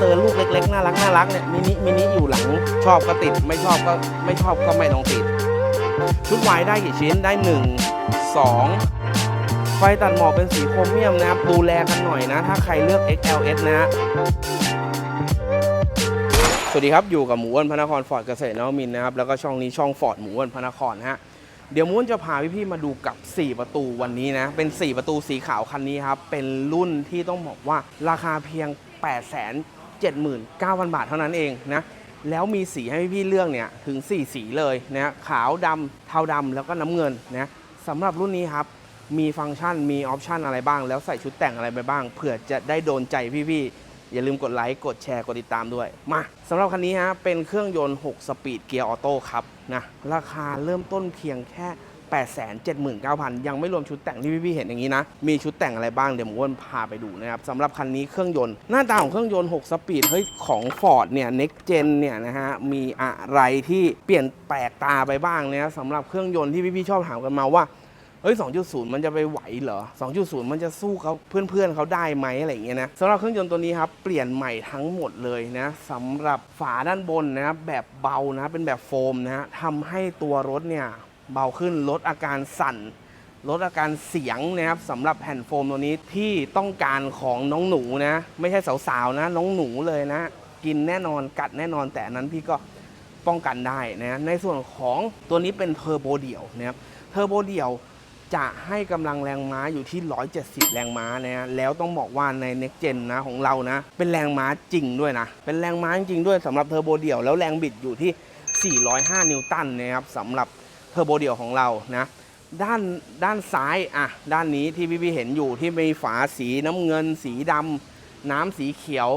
เตอร์ลูกเล็กๆ น่ารักน่ารักเนี่ยมินิมินิอยู่หลังชอบก็ติดไม่ชอบก็ไม่ชอบก็ไม่ต้องติด ชุดวายได้กี่ชิ้นได้ 1 2 ไฟตัดหมอกเป็นสีโครเมียมนะครับดูแลกันหน่อยนะ ถ้าใครเลือก XLS นะ สวัสดีครับ อยู่กับหมูอ้วนพระนครฟอร์ดเกษตรนวมินนะครับ แล้วก็ช่องนี้ช่องฟอร์ดหมูอ้วนพระนครนะฮะเดี๋ยวมูอ้วนจะพาพี่ๆมาดูกับ 4 ประตูวันนี้นะ เป็น 4 ประตูสีขาวคันนี้ครับ เป็นรุ่นที่ต้องบอกว่าราคาเพียง 8 7 9 0 0 0 บาทเท่านั้นเองนะแล้วมีสีให้พี่เลือกเนี่ยถึง 4 สีเลยนะขาวดำเทาดำแล้วก็น้ำเงินนะสำหรับรุ่นนี้ครับมีฟังก์ชันมีออปชันอะไรบ้าง แล้วใส่ชุดแต่งอะไรไปบ้างเผื่อจะได้โดนใจพี่ๆ อย่าลืมกดไลค์กดแชร์กดติดตามด้วย มาสำหรับคันนี้ฮะเป็นเครื่องยนต์ 6 สปีดเกียร์ออโต้ครับนะราคาเริ่มต้นเพียงแค่ 879,000 ยังไม่รวมชุดแต่งที่พี่ๆเห็นอย่างนี้นะ มีชุดแต่งอะไรบ้างเดี๋ยวผมวนพาไปดูนะครับสำหรับคันนี้เครื่องยนต์ หน้าตาของเครื่องยนต์ 6 สปีดเฮ้ยของ Ford เนี่ย Next Gen เนี่ยนะฮะมีอะไรที่เปลี่ยนแปลกตาไปบ้างเนี่ยสำหรับเครื่องยนต์ที่พี่ๆชอบถามกันมาว่าเฮ้ย 2.0 มันจะไปไหวเหรอ 2.0 มันจะสู้เขาเพื่อนๆเขาได้ไหมอะไรอย่างเงี้ยนะสำหรับเครื่องยนต์ตัวนี้ครับ เปลี่ยนใหม่ทั้งหมดเลยนะสำหรับฝาด้านบนนะครับแบบเบานะ เป็นแบบโฟมนะฮะทำให้ตัวรถเนี่ย เบาขึ้นลดอาการสั่น ลดอาการเสียงนะครับสำหรับแผ่นโฟมตัวนี้ที่ต้องการของน้องหนูนะ ไม่ใช่สาวๆนะ น้องหนูเลยนะ กินแน่นอนกัดแน่นอนแต่นั้นพี่ก็ป้องกันได้นะในส่วนของตัวนี้เป็นเทอร์โบเดี่ยวนะครับเทอร์โบเดี่ยวจะให้กำลังแรงม้าอยู่ที่ 170 แรงม้านะฮะแล้วต้องบอกว่าใน Next Gen นะของเรานะ เป็นแรงม้าจริงด้วยนะ เป็นแรงม้าจริงด้วยสำหรับเทอร์โบเดี่ยว แล้วแรงบิดอยู่ที่ 405 นิวตันนะครับสำหรับ เทอร์โบเดี่ยวของเรานะด้านด้านซ้ายอะด้านนี้ที่พี่พี่เห็นอยู่ที่มีฝาสีน้ำเงิน สีดำน้ำสีเขียว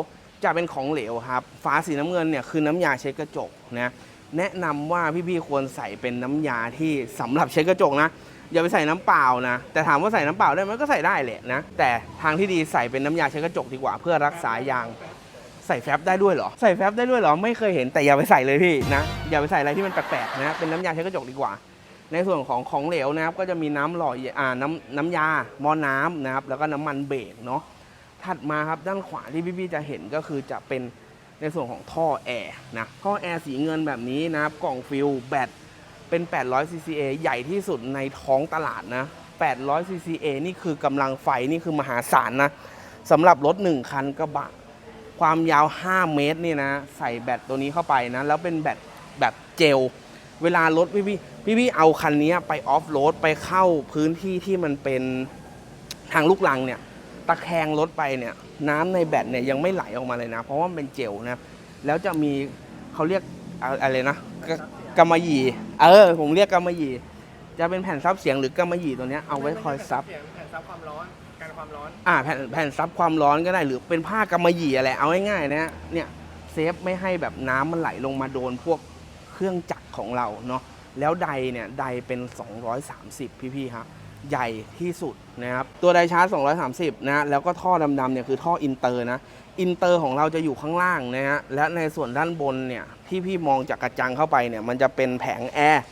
จะเป็นของเหลวครับ ฝาสีน้ำเงินเนี่ยคือน้ำยาเช็ดกระจกนะแนะนำว่าพี่ๆควรใส่เป็นน้ำยาที่สำหรับเช็ดกระจกนะอย่าไปใส่น้ำเปล่านะ แต่ถามว่าใส่น้ำเปล่าได้ไหมก็ใส่ได้แหละนะแต่ทางที่ดีใส่เป็นน้ำยาเช็ดกระจกดีกว่าเพื่อรักษายาง ใส่แฟบได้ด้วยเหรอ ใส่แฟบได้ด้วยเหรอ ไม่เคยเห็นแต่อย่าไปใส่เลยพี่นะ อย่าไปใส่อะไรที่มันแปลกๆนะ เป็นน้ำยาเช็ดกระจกดีกว่า ในส่วนของของเหลวนะครับก็จะมีน้ำหล่ออ่าน้ำน้ำยาหม้อน้ำนะครับแล้วก็น้ำมันเบรกเนาะ ถัดมาครับด้านขวาที่พี่ๆจะเห็นก็คือจะเป็นในส่วนของท่อแอร์นะ ท่อแอร์สีเงินแบบนี้นะครับกล่องฟิลแบตเป็น 800 cca ใหญ่ที่สุดในท้องตลาดนะ 800 cca นี่คือกำลังไฟนี่คือมหาศาลนะสำหรับรถ 1 คันกระบะ ความยาว 5 เมตรนี่นะ ใส่แบตตัวนี้เข้าไปนะ แล้วเป็นแบตแบบเจล เวลารถพี่พี่พี่พี่เอาคันนี้ไปออฟโรดไปเข้าพื้นที่ที่มันเป็นทางลูกลังเนี่ย ตะแคงรถไปเนี่ยน้ำในแบตเนี่ยยังไม่ไหลออกมาเลยนะ เพราะว่ามันเป็นเจลนะ แล้วจะมีเขาเรียกอะไรนะกะกำมะหยี่ เออ ผมเรียกกำมะหยี่ จะเป็นแผ่นซับเสียงหรือกำมะหยี่ตัวเนี้ยเอาไว้คอยซับเสียงแผ่นซับความร้อน การความร้อน อ่าแผ่นแผ่นซับความร้อนก็ได้หรือเป็นผ้ากำมะหยี่อะไรเอาง่ายๆนะฮะเนี่ยเซฟไม่ให้แบบน้ำมันไหลลงมาโดนพวกเครื่องจักรของเราเนาะแล้วไดเนี่ยไดเป็น 230 พี่ๆครับใหญ่ที่สุดนะครับตัวไดชาร์จ230 นะแล้วก็ท่อดำๆเนี่ยคือท่ออินเตอร์นะอินเตอร์ของเราจะอยู่ข้างล่างนะฮะและในส่วนด้านบนเนี่ยที่พี่มองจากกระจังเข้าไปเนี่ยมันจะเป็นแผงแอร์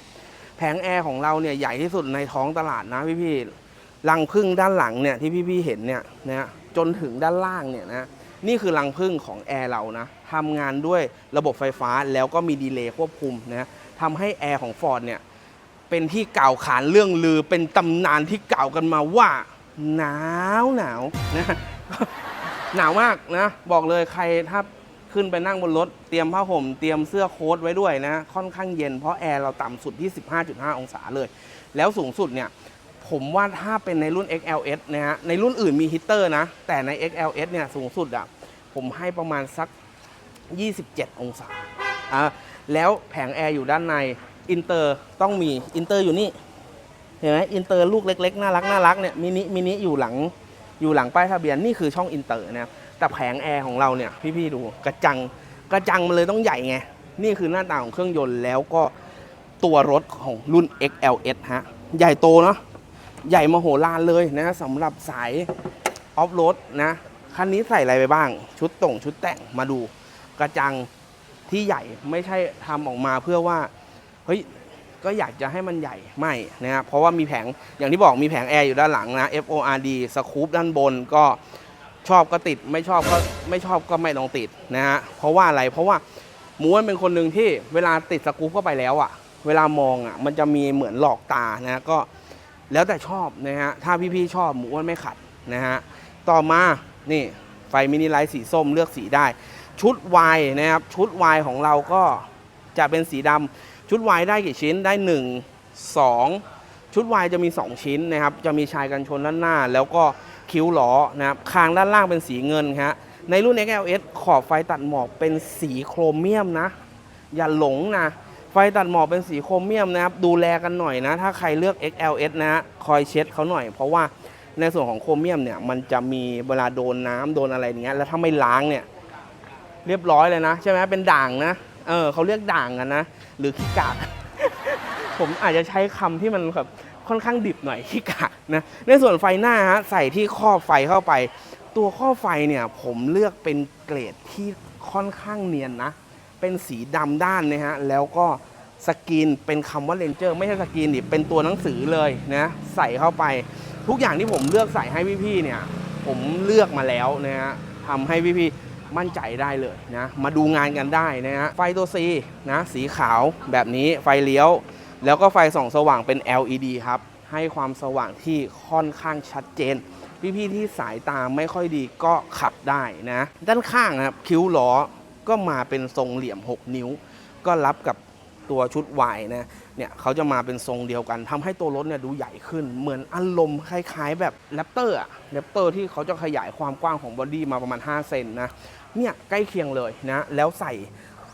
แผงแอร์ของเราเนี่ยใหญ่ที่สุดในท้องตลาดนะพี่ๆ รังพึ่งด้านหลังเนี่ยที่พี่ๆเห็นเนี่ยนะฮะจนถึงด้านล่างเนี่ยนะนี่คือรังพึ่งของแอร์เรานะทำงานด้วยระบบไฟฟ้าแล้วก็มีดีเลย์ควบคุมนะทำให้แอร์ของ Ford เนี่ยเป็นที่กล่าวขานเรื่องลือเป็นตำนานที่กล่าวกันมาว่า หนาวหนาวนะหนาวมากนะบอกเลยใครถ้าขึ้นไปนั่งบนรถ เตรียมผ้าห่มเตรียมเสื้อโค้ทไว้ด้วยนะ ค่อนข้างเย็นเพราะแอร์เราต่ำสุดที่ 15.5 องศาเลย แล้วสูงสุดเนี่ย ผมว่าถ้าเป็นในรุ่น XLS นะฮะ ในรุ่นอื่นมีฮีตเตอร์นะ แต่ใน XLS เนี่ยสูงสุดอะ ผมให้ประมาณสัก 27 องศา อะแล้วแผงแอร์อยู่ด้านใน อินเตอร์ต้องมี อินเตอร์อยู่นี่ เห็นไหมอินเตอร์ลูกเล็ก ๆ น่ารักน่ารักเนี่ย มินิ มินิอยู่หลัง อยู่หลังป้ายทะเบียน นี่คือช่องอินเตอร์นะครับแต่แผงแอร์ของเราเนี่ย พี่ๆดู กระจัง กระจังมันเลยต้องใหญ่ไง นี่คือหน้าตาของเครื่องยนต์แล้วก็ตัวรถของรุ่น XLS ฮะ ใหญ่โตเนาะ ใหญ่มโหฬารเลยนะสำหรับสายออฟโรดนะคันนี้ใส่อะไรไปบ้าง ชุดต่งชุดแต่งมาดูกระจังที่ใหญ่ไม่ใช่ทำออกมาเพื่อว่าเฮ้ยก็อยากจะให้มันใหญ่ไม่นะครับเพราะว่ามีแผงอย่างที่บอกมีแผงแอร์อยู่ด้านหลังนะ FORD สคูปด้านบนก็ชอบก็ติดไม่ชอบก็ไม่ชอบก็ไม่ต้องติดนะฮะเพราะว่าอะไรเพราะว่าหมูอ้วนเป็นคนหนึ่งที่เวลาติดสกรูปเข้าไปแล้วอะเวลามองอะมันจะมีเหมือนหลอกตานะก็ แล้วแต่ชอบนะฮะ ถ้าพี่ๆชอบหมูอ้วนไม่ขัดนะฮะ ต่อมานี่ไฟมินิไลท์สีส้มเลือกสีได้ ชุดวายนะครับ ชุดวายของเราก็จะเป็นสีดำชุดวายได้กี่ชิ้นได้ 1 2 ชุดวายจะมี 2 ชิ้นนะครับ จะมีชายกันชนด้านหน้า แล้วก็คิ้วล้อนะครับ คางด้านล่างเป็นสีเงินฮะ ในรุ่น XLS ขอบไฟตัดหมอกเป็นสีโครเมียมนะ อย่าหลงนะ ไฟตัดหมอกเป็นสีโครเมียมนะครับ ดูแลกันหน่อยนะ ถ้าใครเลือก XLS นะ คอยเช็ดเขาหน่อย เพราะว่าในส่วนของโครเมียมเนี่ย มันจะมีเวลาโดนน้ำโดนอะไรอย่างเงี้ย แล้วถ้าไม่ล้างเนี่ย เรียบร้อยเลยนะ ใช่ไหมเป็นด่างนะ เออเขาเรียกด่างกันนะ หรือขี้กาก ผมอาจจะใช้คำที่มันแบบค่อนข้างดิบหน่อยขี้กากนะ ในส่วนไฟหน้าฮะ ใส่ที่ครอบไฟเข้าไป ตัวครอบไฟเนี่ย ผมเลือกเป็นเกรดที่ค่อนข้างเนียนนะ เป็นสีดำด้านนะฮะแล้วก็สกรีนเป็นคำว่าเลนเจอร์ไม่ใช่สกรีนดิเป็นตัวหนังสือเลยนะใส่เข้าไป ทุกอย่างที่ผมเลือกใส่ให้พี่ๆเนี่ยผมเลือกมาแล้วนะฮะทำให้พี่ๆมั่นใจได้เลยนะมาดูงานกันได้นะฮะไฟตัว C นะสีขาวแบบนี้ไฟเลี้ยว แล้วก็ไฟส่องสว่างเป็น LED ครับให้ความสว่างที่ค่อนข้างชัดเจน พี่ๆที่สายตาไม่ค่อยดีก็ขับได้นะ ด้านข้างนะครับคิ้วล้อ ก็มาเป็นทรงเหลี่ยม 6 นิ้ว ก็รับกับตัวชุดวายนะเนี่ยเขาจะมาเป็นทรงเดียวกันทำให้ตัวรถเนี่ยดูใหญ่ขึ้น เหมือนอารมณ์คล้ายๆ แบบแรปเตอร์อะแรปเตอร์ที่เขาจะขยายความกว้างของบอดี้มาประมาณ 5 เซนนะเนี่ยใกล้เคียงเลยนะ แล้วใส่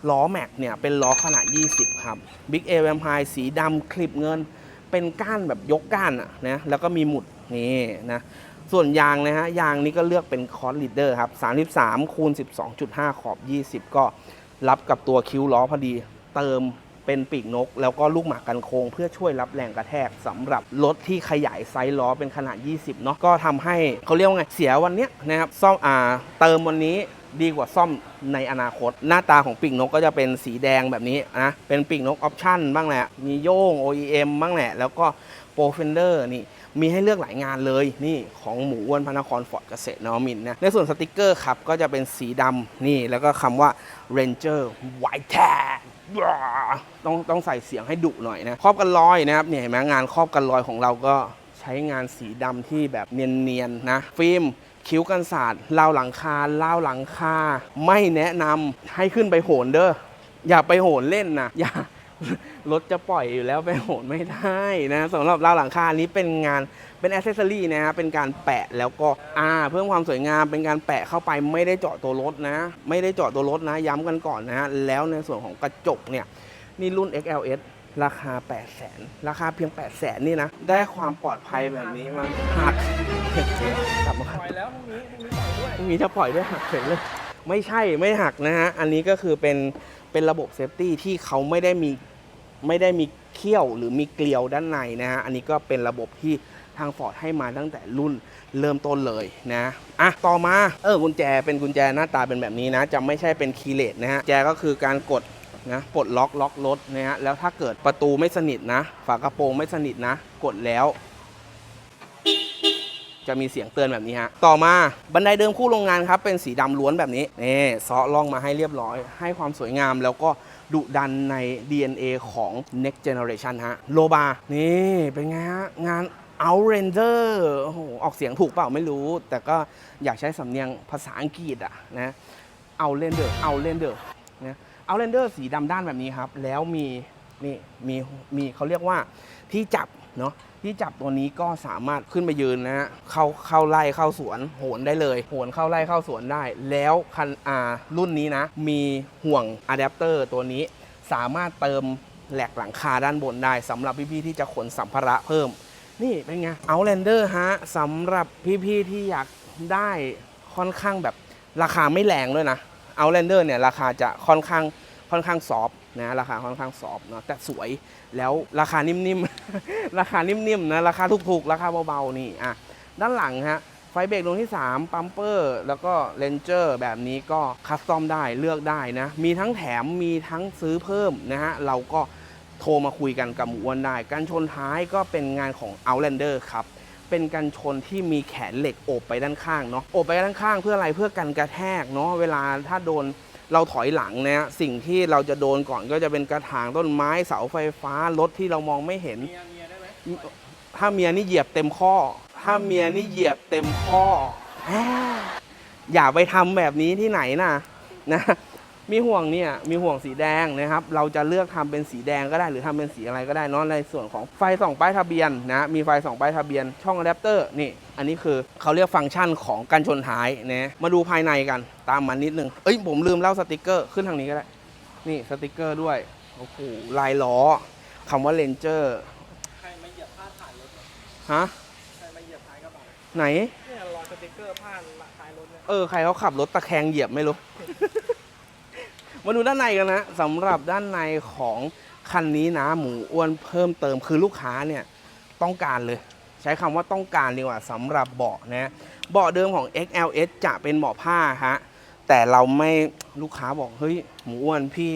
ล้อแม็กเนี่ยเป็นล้อขนาด 20 ครับ Big A Vampire สีดำคลิปเงิน เป็นก้านแบบยกก้านอะนะแล้วก็มีหมุดนี่นะ ส่วนยางนะฮะยางนี้ก็เลือกเป็นคอร์สลีดเดอร์ครับ 33 คูณ 12.5 ขอบ 20 ก็รับกับตัวคิ้วล้อพอดี เติมเป็นปีกนก แล้วก็ลูกหมากกันโค้งเพื่อช่วยรับแรงกระแทกสำหรับรถที่ขยายไซส์ล้อเป็นขนาด 20 เนาะก็ทำให้เขาเรียกว่าไง เสียวันเนี้ยนะครับซ่อมอ่าเติมวันนี้ ดีกว่าซ่อมในอนาคต หน้าตาของปีกนกก็จะเป็นสีแดงแบบนี้นะเป็นปีกนกออปชั่นบ้างแหละมีโย่ง OEM บ้างแหละ แล้วก็โปรเฟนเดอร์นี่มีให้เลือกหลายงานเลยนี่ของหมูอ้วนพระนครฟอร์ดเกษตรนวมินนะในส่วนสติกเกอร์ครับก็จะเป็นสีดำนี่แล้วก็คำว่า Ranger White Tag ต้องต้องใส่เสียงให้ดุหน่อยนะครอบกันรอยนะครับเนี่ยเห็นไหมงานครอบกันรอยของเราก็ใช้งานสีดำที่แบบเนียนๆนะฟิล์ม คิ้วกันศาสตร์ราวหลังคาราวหลังคา ไม่แนะนำให้ขึ้นไปโหนเด้ออย่าไปโหนเล่นนะอย่ารถจะปล่อยอยู่แล้วไปโหนไม่ได้นะสำหรับราวหลังคานี้เป็นงานเป็นอ c เซสซอรี่นะฮะเป็นการแปะแล้วก็อ่าเพิ่มความสวยงามเป็นการแปะเข้าไปไม่ได้เจาะตัวรถนะ ไม่ได้เจาะตัวรถนะ ย้ำกันก่อนนะฮะแล้วในส่วนของกระจกเนี่ยนี่รุ่น XLS ราคา 8 0 0แสนราคาเพียง 8 0 0แสนนี่นะ ได้ความปลอดภัยแบบนี้มาหัก กลับมาปล่อยแล้วพรุ่งนี้พรุ่งนี้ปล่อยด้วยพรุ่งนี้จะปล่อยด้วยหักเฉยเลย ไม่ใช่ไม่หักนะฮะ อันนี้ก็คือเป็นเป็นระบบเซฟตี้ที่เขาไม่ได้มีไม่ได้มีเขี้ยวหรือมีเกลียวด้านในนะฮะ อันนี้ก็เป็นระบบที่ทางฟอร์ดให้มาตั้งแต่รุ่นเริ่มต้นเลยนะอะต่อมาเออกุญแจเป็นกุญแจหน้าตาเป็นแบบนี้นะ จะไม่ใช่เป็นคีย์เลสนะฮะแจก็คือการกดนะปลดล็อกล็อกรถนะฮะแล้วถ้าเกิดประตูไม่สนิทนะ ฝากระโปรงไม่สนิทนะ กดแล้ว จะมีเสียงเตือนแบบนี้ฮะ ต่อมาบันไดเดิมคู่โรงงานครับ เป็นสีดำล้วนแบบนี้นี่เซาะล่องมาให้เรียบร้อย ให้ความสวยงามแล้วก็ดุดันใน DNA ของ next generation ฮะ โลบา นี่เป็นไงฮะ งาน Outranger โอ้โหออกเสียงถูกเปล่าไม่รู้ แต่ก็อยากใช้สำเนียงภาษาอังกฤษอะนะ Outlander Outlander นะ Outlander สีดำด้านแบบนี้ครับ แล้วมีนี่มีมีเขาเรียกว่าที่จับเนาะ ที่จับตัวนี้ก็สามารถขึ้นไปยืนนะฮะเข้าเข้าไล่เข้าสวนโหนได้เลย โหนเข้าไล่เข้าสวนได้ แล้วคันอารุ่นนี้นะ มีห่วงอะแดปเตอร์ตัวนี้สามารถเติมแหลกหลังคาด้านบนได้สำหรับพี่ๆที่จะขนสัมภาระเพิ่ม นี่เป็นไง Outlander ฮะสำหรับพี่ๆที่อยากได้ค่อนข้างแบบราคาไม่แรงด้วยนะ Outlander เนี่ยราคาจะค่อนข้างค่อนข้างซอฟ นะราคาค่อนข้างซอฟต์เนาะแต่สวยแล้วราคานิ่มๆ ราคานิ่มๆนะราคาถูกๆ ราคาเบาๆนี่อะด้านหลังฮะไฟเบรกดวงที่ 3 ปั๊มเปอร์ แล้วก็เลนเจอร์แบบนี้ก็คัสตอมได้เลือกได้นะ มีทั้งแถมมีทั้งซื้อเพิ่มนะฮะ เราก็โทรมาคุยกันกับหมูอ้วนได้ การชนท้ายก็เป็นงานของ Outlander ครับ เป็นกันชนที่มีแขนเหล็กโอบไปด้านข้างเนาะโอบไปด้านข้างเพื่ออะไรเพื่อกันกระแทกเนาะเวลาถ้าโดน เราถอยหลังเนี่ยสิ่งที่เราจะโดนก่อนก็จะเป็นกระถางต้นไม้เสาไฟฟ้ารถที่เรามองไม่เห็นเมียเมียได้ไหมถ้าเมียนี่เหยียบเต็มข้อ ถ้าเมียนี่เหยียบเต็มข้อแหมอย่าไปทำแบบนี้ที่ไหนนะนะ มีห่วงเนี่ยมีห่วงสีแดงนะครับ เราจะเลือกทำเป็นสีแดงก็ได้ หรือทำเป็นสีอะไรก็ได้เนอะในส่วนของไฟส่องป้ายทะเบียนนะมีไฟส่องป้ายทะเบียนช่องอะแดปเตอร์นี่อันนี้คือเขาเรียกฟังก์ชันของกันชนท้ายนะมาดูภายในกันตามมานิดนึงเอ้ยผมลืมเล่าสติกเกอร์ขึ้นทางนี้ก็ได้ นี่สติกเกอร์ด้วยโอ้โหลายล้อคำว่าเลนเจอร์ใครมาเหยียบพลาดผ่านรถเนี่ยฮะใครมาเหยียบท้ายกระบะไหนเนี่ยรอยสติ๊กเกอร์ผ่านท้ายรถเนี่ยเออใครเขาขับรถตะแคงเหยียบไม่รู้ มาดูด้านในกันนะสำหรับด้านในของคันนี้นะหมูอ้วนเพิ่มเติมคือลูกค้าเนี่ยต้องการเลย ใช้คำว่าต้องการดีกว่าสำหรับเบาะนะเบาะเดิมของ XLS จะเป็นเบาะผ้าฮะแต่เราไม่ลูกค้าบอกเฮ้ยหมูอ้วนพี่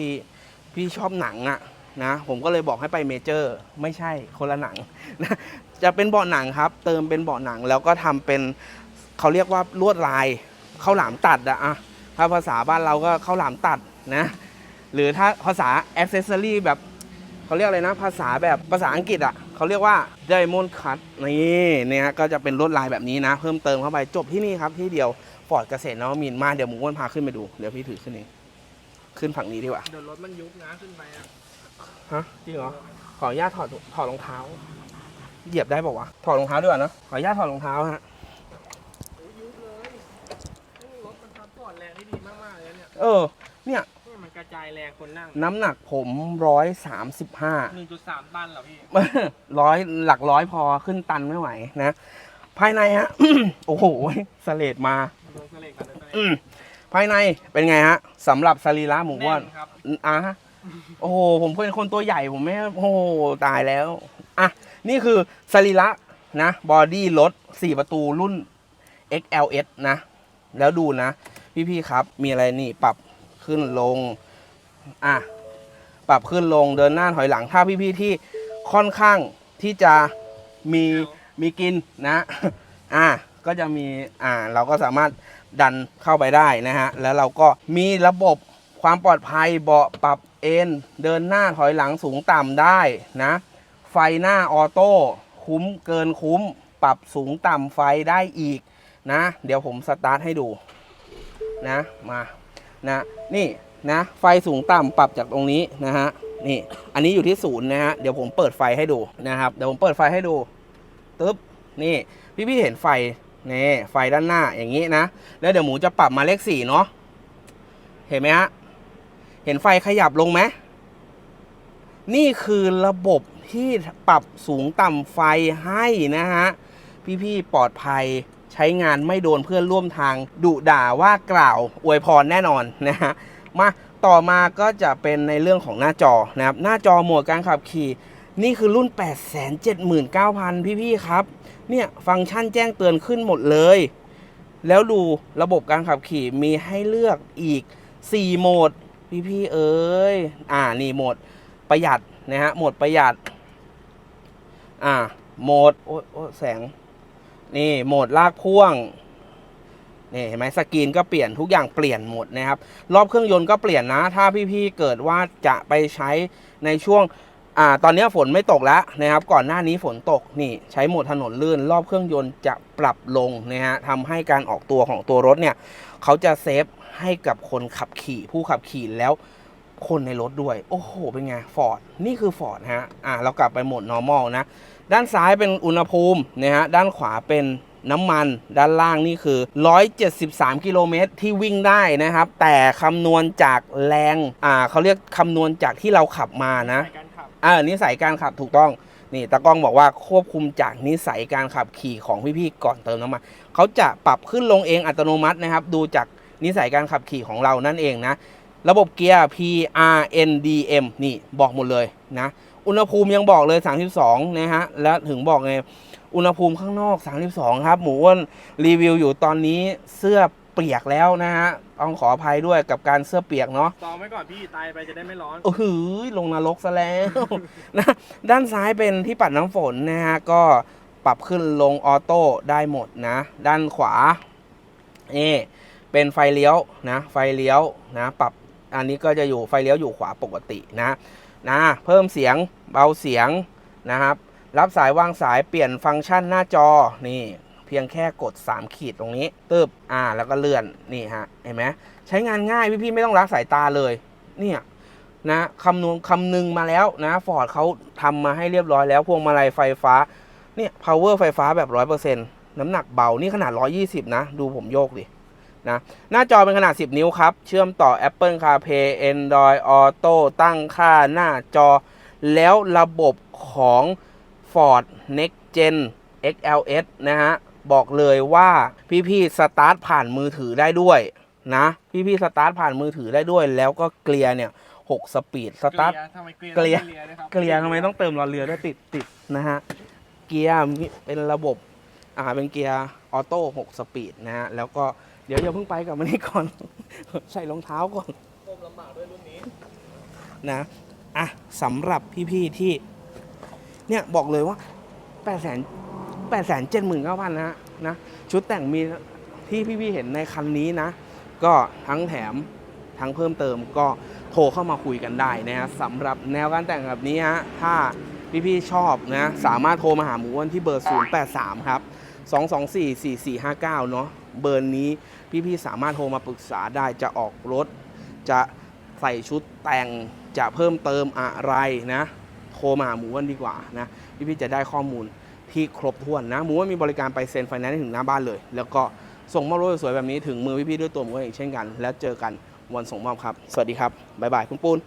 พี่ชอบหนังอะนะผมก็เลยบอกให้ไปเมเจอร์ ไม่ใช่คนละหนังนะจะเป็นเบาะหนังครับ เติมเป็นเบาะหนังแล้วก็ทำเป็นเขาเรียกว่าลวดลายข้าวหลามตัดอะอะถ้าภาษาบ้านเราก็ข้าวหลามตัด นะ หรือถ้าภาษา accessory แบบเขาเรียกอะไรนะ ภาษาแบบภาษาอังกฤษอะเขาเรียกว่า diamond cut นี่เนี่ยก็จะเป็นลวดลายแบบนี้นะ เพิ่มเติมเข้าไปจบที่นี่ครับ ที่เดียวฟอร์ดเกษตรนวมินทร์มาเดี๋ยวหมูอ้วนพาขึ้นไปดู เดี๋ยวพี่ถือขึ้นเองขึ้นฝั่งนี้ดีกว่า เดี๋ยวรถมันยุบนะขึ้นไปอะฮะจริงเหรอ ขออนุญาตถอดถอดรองเท้า เหยียบได้บอกว่าวะ ถอดรองเท้าด้วยเนอะขออนุญาตถอดรองเท้าฮะโอ้ยยุบเลยนี่รถมันซัพพอร์ตแรงได้ดีมากๆเลยเนี่ย เออ เนี่ยนี่มันก ระจายแรงคนนั่งน้ำหนักผมร้อยสามสิบห้า1.3ตันเหรอพี่ ร้อยหลักร้อยพอขึ้นตันไม่ไหวนะ ภายในฮะ โอ้โหสเลดมา ลงเสลกกันเลยอืมภายในเป็นไงฮะสำหรับสรีระหมูอ้วนแน่นครับ อะฮะโอ้โห ผมเป็นคนตัวใหญ่ผมไม่โอ้โห ตายแล้ว อะ นี่คือสรีระนะ บอดี้รถ4ประตูรุ่น XLS นะ แล้วดูนะ พี่ ๆ ครับ มีอะไรนี่ ปรับขึ้นลง อะปรับขึ้นลงเดินหน้าถอยหลังถ้าพี่ๆที่ค่อนข้างที่จะมีมีกินนะอะก็จะมีอ่าเราก็สามารถดันเข้าไปได้นะฮะแล้วเราก็มีระบบความปลอดภัยเบาะปรับเอนเดินหน้าถอยหลังสูงต่ำได้นะไฟหน้าออโต้คุ้มเกินคุ้มปรับสูงต่ำไฟได้อีกนะ เดี๋ยวผมสตาร์ทให้ดูนะมานะนี่ นะ ไฟสูงต่ำปรับจากตรงนี้นะฮะ นี่ อันนี้อยู่ที่ศูนย์นะฮะ เดี๋ยวผมเปิดไฟให้ดูนะครับ เดี๋ยวผมเปิดไฟให้ดูตึ๊บ นี่ พี่พี่เห็นไฟ นี่ ไฟด้านหน้าอย่างนี้นะ แล้วเดี๋ยวหมูจะปรับมาเลขสี่เนาะ เห็นไหมฮะ เห็นไฟขยับลงไหม นี่คือระบบที่ปรับสูงต่ำไฟให้นะฮะ พี่ๆปลอดภัยใช้งานไม่โดนเพื่อนร่วมทางดุด่าว่ากล่าวอวยพรแน่นอนนะฮะ มาต่อมาก็จะเป็นในเรื่องของหน้าจอนะครับ หน้าจอหมดการขับขี่ นี่คือรุ่น 879,000 พี่ๆครับ เนี่ยฟังก์ชันแจ้งเตือนขึ้นหมดเลย แล้วดูระบบการขับขี่มีให้เลือกอีก 4 โหมด พี่ๆเอ้ย อ่านี่โหมดประหยัดนะฮะโหมดประหยัด อ่าโหมดโอ้โอ้ยแสง นี่โหมดลากพ่วง นี่เห็นไหมสกรีนก็เปลี่ยนทุกอย่างเปลี่ยนหมดนะครับ รอบเครื่องยนต์ก็เปลี่ยนนะ ถ้าพี่ๆเกิดว่าจะไปใช้ในช่วงอ่าตอนนี้ฝนไม่ตกแล้วนะครับ ก่อนหน้านี้ฝนตกนี่ใช้โหมดถนนลื่น รอบเครื่องยนต์จะปรับลงนะฮะทำให้การออกตัวของตัวรถเนี่ยเขาจะเซฟให้กับคนขับขี่ผู้ขับขี่แล้วคนในรถด้วย โอ้โห เป็นไงฟอร์ดนี่คือฟอร์ดฮะอ่าเรากลับไปโหมด normal นะ ด้านซ้ายเป็นอุณหภูมินะฮะด้านขวาเป็น น้ำมันด้านล่างนี่คือ 173 กิโลเมตรที่วิ่งได้นะครับ แต่คำนวณจากแรง อ่าเขาเรียกคำนวณจากที่เราขับมานะในการขับอ่านิสัยการขับถูกต้องนี่ตากล้องบอกว่าควบคุมจากนิสัยการขับขี่ของพี่ๆก่อนเติมน้ำมันเขาจะปรับขึ้นลงเองอัตโนมัตินะครับ ดูจากนิสัยการขับขี่ของเรานั่นเองนะ ระบบเกียร์ P R N D M นี่บอกหมดเลยนะ อุณหภูมิยังบอกเลย 32 นะฮะ แล้วถึงบอกไง อุณหภูมิข้างนอก 32 ครับ หมูอ้วนรีวิวอยู่ตอนนี้เสื้อเปียกแล้วนะฮะต้องขออภัยด้วยกับการเสื้อเปียกเนาะซองไว้ก่อนพี่ตายไปจะได้ไม่ร้อนโอ้โหลงนรกซะแล้วนะด้านซ้ายเป็นที่ปัดน้ำฝนนะฮะก็ปรับขึ้นลงออโต้ได้หมดนะ ด้านขวานี่เป็นไฟเลี้ยวนะ ไฟเลี้ยวนะ ปรับอันนี้ก็จะอยู่ไฟเลี้ยวอยู่ขวาปกตินะนะ เพิ่มเสียงเบาเสียงนะครับ รับสายวางสายเปลี่ยนฟังก์ชันหน้าจอนี่เพียงแค่กด 3 ขีดตรงนี้ตึบอ่า แล้วก็เลื่อนนี่ฮะเห็นไหมใช้งานง่ายพี่ๆไม่ต้องรักสายตาเลยเนี่ยนะคำนวณคำนึงมาแล้วนะฟอร์ดเขาทำมาให้เรียบร้อยแล้วพวงมาลัยไฟฟ้าเนี่ย power ไฟฟ้าแบบ 100%น้ำหนักเบานี่ขนาด 120 นะ ดูผมโยกดินะหน้าจอเป็นขนาด 10 นิ้วครับ เชื่อมต่อ Apple CarPlay Android Auto ตั้งค่าหน้าจอ แล้วระบบของ Ford Next Gen XLS นะฮะ บอกเลยว่าพี่ๆสตาร์ทผ่านมือถือได้ด้วยนะ พี่ๆสตาร์ทผ่านมือถือได้ด้วย แล้วก็เกลียร์เนี่ย6สปีดสตาร์ททำไมเกลียเกลียต้องด้วยครับเกลียร์ทำไมต้องเติมรอเรือด้วยติดติดนะฮะ เกียร์มีเป็นระบบอ่าเป็นเกียร์ออโต้6สปีดนะฮะ แล้วก็เดี๋ยวอย่าเพิ่งไปกับมันนี่ก่อน ใส่รองเท้าก่อนก้มลำบากด้วยรุ่นนี้นะอะสำหรับพี่ๆที่ เนี่ยบอกเลยว่า8 0 0 0 0 8 7 9 0 0 0นะฮะนะชุดแต่งมีที่พี่ๆเห็นในคันนี้นะ ก็ทั้งแถมทั้งเพิ่มเติมก็โทรเข้ามาคุยกันได้นะฮะสำหรับแนวการแต่งแบบนี้ฮะถ้าพี่ๆชอบนะสามารถโทรมาหาหมูอ้วนที่เบอร์ 083 ครับ 224 4459 เนาะเบอร์นี้พี่ๆสามารถโทรมาปรึกษาได้จะออกรถ จะใส่ชุดแต่งจะเพิ่มเติมอะไรนะ ทรมาหาหมูอ้วนดีกว่านะพี่ๆจะได้ข้อมูลที่ครบถ้วนนะหมูอ้วนมีบริการไปเซ็นไฟแนนซ์ถึงหน้าบ้านเลย แล้วก็ส่งมอบรถสวยๆแบบนี้ถึงมือพี่ๆด้วยตัวหมูอ้วนอีกเช่นกัน แล้วเจอกันวันส่งมอบครับ สวัสดีครับบ๊ายบายคุณปูน